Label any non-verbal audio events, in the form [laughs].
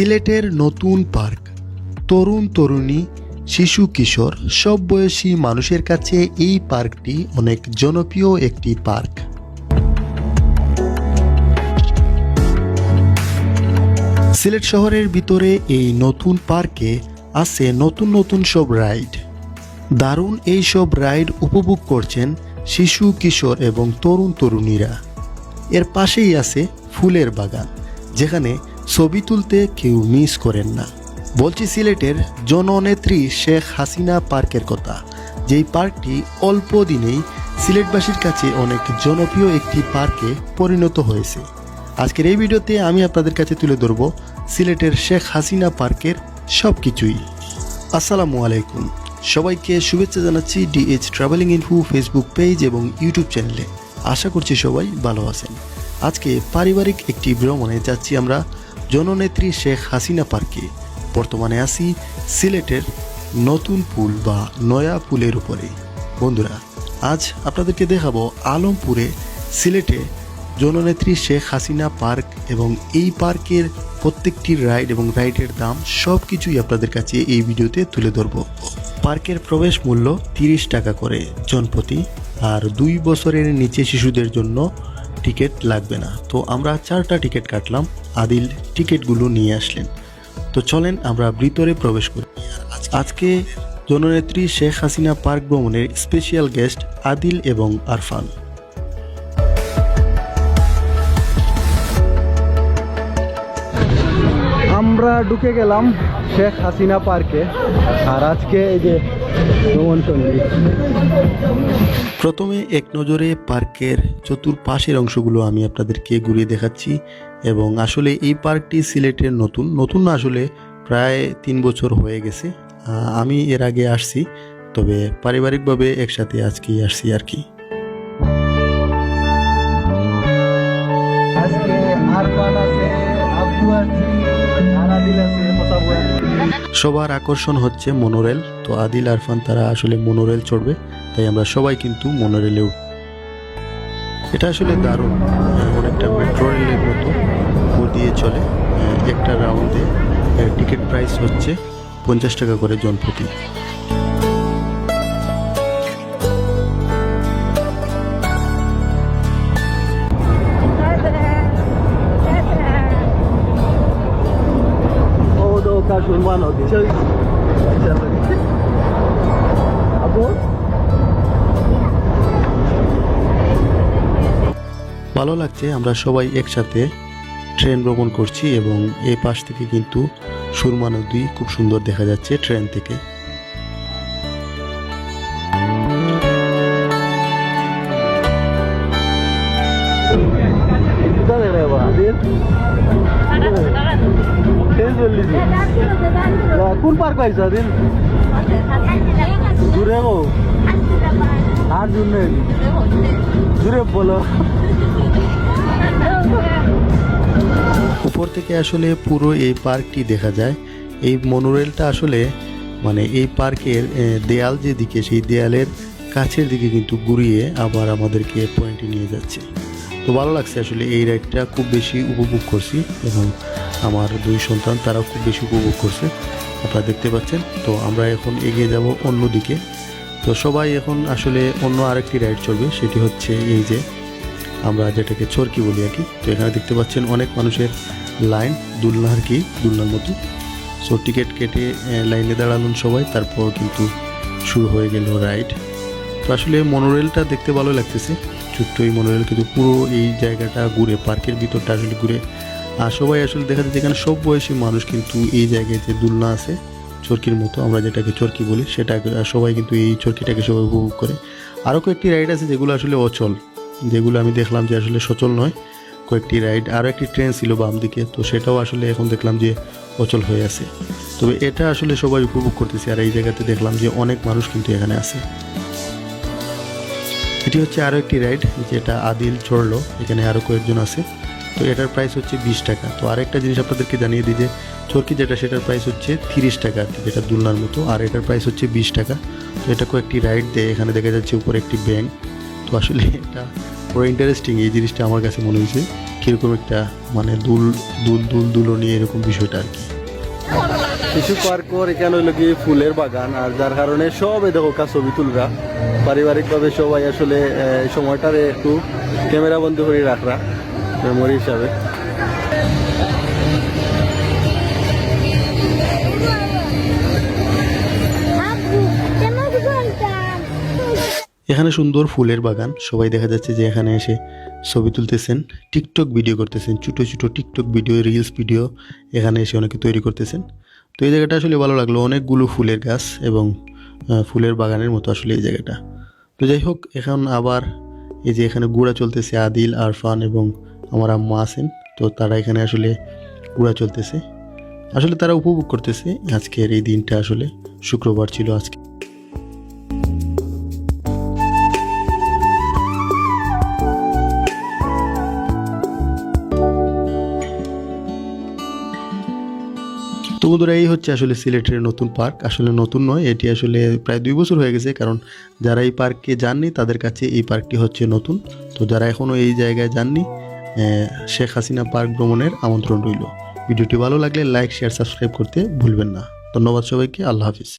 সিলেটের নতুন পার্ক। তরুণ, তরুণী, শিশু, কিশোর, সব বয়সী মানুষের কাছে এই পার্কটি অনেক জনপ্রিয় একটি পার্ক। সিলেট শহরের ভিতরে এই নতুন পার্কে আছে নতুন নতুন সব রাইড। দারুণ এই সব রাইড উপভোগ করছেন শিশু, কিশোর এবং তরুণ, তরুণীরা। এর পাশেই আছে ফুলের বাগান, যেখানে ছবি তুলতে কেউ মিস করেন না। বলছি সিলেটের জননেত্রী শেখ হাসিনা পার্কের কথা, যেই পার্কটি অল্প দিনেই সিলেটবাসীর কাছে অনেক জনপ্রিয় একটি পার্কে পরিণত হয়েছে। আজকের এই ভিডিওতে আমি আপনাদের কাছে তুলে ধরব সিলেটের শেখ হাসিনা পার্কের সব কিছুই আসসালামু আলাইকুম। সবাইকে শুভেচ্ছা জানাচ্ছি DH traveling info Facebook page এবং ইউটিউব চ্যানেলে আশা করছি সবাই ভালো আছেন। আজকে পারিবারিক একটি ভ্রমণে যাচ্ছি আমরা। জননেত্রী শেখ হাসিনা পার্কে। বর্তমানে আছি সিলেটের নতুন পুল বা নয়া পুলের উপরে। বন্ধুরা, আজ আপনাদেরকে দেখাবো আলমপুরে সিলেটে জননেত্রী শেখ হাসিনা পার্ক এবং এই পার্কের প্রত্যেকটি রাইড এবং রাইডের দাম সব কিছুই আপনাদের কাছে এই ভিডিওতে তুলে ধরব। পার্কের প্রবেশ মূল্য তিরিশ টাকা করে জনপ্রতি আর দুই বছরের নিচে শিশুদের জন্য টিকিট লাগবে না। তো আমরা চারটা টিকিট কাটলাম। আদিল টিকিটগুলো নিয়ে আসলেন। তো চলেন আমরা ভিতরে প্রবেশ করি। আজকে জননেত্রী শেখ হাসিনা পার্ক ভ্রমণের স্পেশাল গেস্ট আদিল এবং আরফান। আমরা ঢুকে গেলাম শেখ হাসিনা পার্কে। আর আজকে এই যে প্রথমে এক নজরে পার্কের চতুর্পাশের অংশগুলো আমি আপনাদেরকে ঘুরিয়ে দেখাচ্ছি এবং আসলে এই পার্কটি সিলেটের নতুন নতুন না আসলে প্রায় তিন বছর হয়ে গেছে। আমি এর আগে আসছি, তবে পারিবারিকভাবে একসাথে আজকেই আসছি আর কি। সবার আকর্ষণ হচ্ছে মনোরেল তো আদিল, আরফান, তারা আসলে মনোরেল চড়বে, তাই আমরা সবাই কিন্তু মনোরেলে উঠব। এটা আসলে দারুণ। অনেকটা মেট্রো রেলের মতো দিয়ে চলে। একটা রাউন্ডে টিকিট প্রাইস হচ্ছে পঞ্চাশ টাকা করে ভালো লাগছে আমরা সবাই একসাথে ট্রেন ভ্রমণ করছি এবং এই পাশ থেকে কিন্তু সুরমা নদী খুব সুন্দর দেখা যাচ্ছে ট্রেন থেকে। কোথায় রে বাবা আদিল শেষ বললিছি কোন পার্ক পাইছো আদিল দূরে গো আর দূর নেই দূরে বলো উপর থেকে আসলে পুরো এই পার্কটি দেখা যায়। এই মনোরেলটা আসলে মানে এই পার্কের দেয়াল যেদিকে, সেই দেয়ালের কাছের দিকে কিন্তু ঘুরিয়ে আবার আমাদেরকে পয়েন্টে নিয়ে যাচ্ছে। তো ভালো লাগছে আসলে এই রাইডটা খুব বেশি উপভোগ করছি এবং আমার দুই সন্তান তারাও খুব বেশি উপভোগ করছে, আপনারা দেখতে পাচ্ছেন। তো আমরা এখন এগিয়ে যাব অন্যদিকে। তো সবাই এখন আসলে অন্য আরেকটি রাইড চলবে, সেটি হচ্ছে এই যে আমরা যেটাকে চরকি বলি আর কি। তো এখানে দেখতে পাচ্ছেন অনেক মানুষের লাইন দুলনা আর কি, দুলনার মতো। সো টিকিট কেটে লাইনে দাঁড়ালেন সবাই, তারপর কিন্তু শুরু হয়ে গেল রাইড তো আসলে মনোরেলটা দেখতে ভালো লাগতেছে। ছোট্ট এই মনোরেল কিন্তু পুরো এই জায়গাটা ঘুরে, পার্কের ভিতরটা আসলে ঘুরে, আর সবাই আসলে দেখা যাচ্ছে এখানে সব বয়সী মানুষ কিন্তু এই জায়গায় যে দুলনা আছে, চরকির মতো, আমরা যেটাকে চরকি বলি, সেটা সবাই কিন্তু এই চরকিটাকে সবাই উপভোগ করে। আরও কয়েকটি রাইড আছে যেগুলো আসলে অচল, যেগুলো আমি দেখলাম যে আসলে সচল নয়। কয়েকটি রাইড আরও একটি ট্রেন ছিল বাম দিকে, তো সেটাও আসলে এখন দেখলাম যে অচল হয়ে আছে। তবে এটা আসলে সবাই উপভোগ করতেছে, আর এই জায়গাতে দেখলাম যে অনেক মানুষ কিন্তু এখানে আছে। এটি হচ্ছে আরও একটি রাইড যেটা আদিল চড়লো, এখানে আরও কয়েকজন আছে। তো এটার প্রাইস হচ্ছে বিশ টাকা। তো আরেকটা জিনিস আপনাদেরকে জানিয়ে দিই যে, চরকি যেটা, সেটার প্রাইস হচ্ছে তিরিশ টাকা আর কি, যেটা দুলনার মতো। আর এটার প্রাইস হচ্ছে বিশ টাকা। তো এটা কয়েকটি রাইড দেয়, এখানে দেখা যাচ্ছে উপরে একটি ব্যাংক তো আসলে [laughs] এটা পুরো ইন্টারেস্টিং এই জিনিসটা আমার কাছে মনে হয়েছে। কীরকম একটা মানে দুল দুল দুল, দুলনি এরকম বিষয়টা আর কি। শিশু পার্কর এখানে হইল কি ফুলের বাগান, আর যার কারণে সবে দেখো কা ছবি তুলরা পারিবারিকভাবে সবাই আসলে সময়টারে একটু ক্যামেরা বন্ধ করে রাখরা মেমোরি হিসাবে. এখানে সুন্দর ফুলের বাগান, সবাই দেখা যাচ্ছে যে এখানে এসে ছবি তুলতেছেন, টিকটক ভিডিও করতেছেন, ছোটো ছোটো টিকটক ভিডিও রিলস ভিডিও এখানে এসে অনেকে তৈরি করতেছেন তো এই জায়গাটা আসলে ভালো লাগল। অনেকগুলো ফুলের গাছ এবং ফুলের বাগানের মতো আসলে এই জায়গাটা। তো যাই হোক, এখন আবার এই যে এখানে গুড়া চলতেছে আদিল, আরফান এবং আমার আম্মা আছেন। তো তারা এখানে আসলে গুড়া চলতেছে। আসলে তারা উপভোগ করতেছে আজকের এই দিনটা আসলে। শুক্রবার ছিল আজকে। বন্ধুরা এই হচ্ছে আসলে সিলেটের নতুন পার্ক। আসলে নতুন নয়, এটি আসলে প্রায় দুই বছর হয়ে গেছে কারণ যারা এই পার্কে যাননি তাদের কাছে এই পার্কটি হচ্ছে নতুন। তো যারা এখনও এই জায়গায় যাননি শেখ হাসিনা পার্ক ভ্রমণের আমন্ত্রণ রইল। ভিডিওটি ভালো লাগলে লাইক, শেয়ার, সাবস্ক্রাইব করতে ভুলবেন না। ধন্যবাদ সবাইকে, আল্লাহ হাফিজ।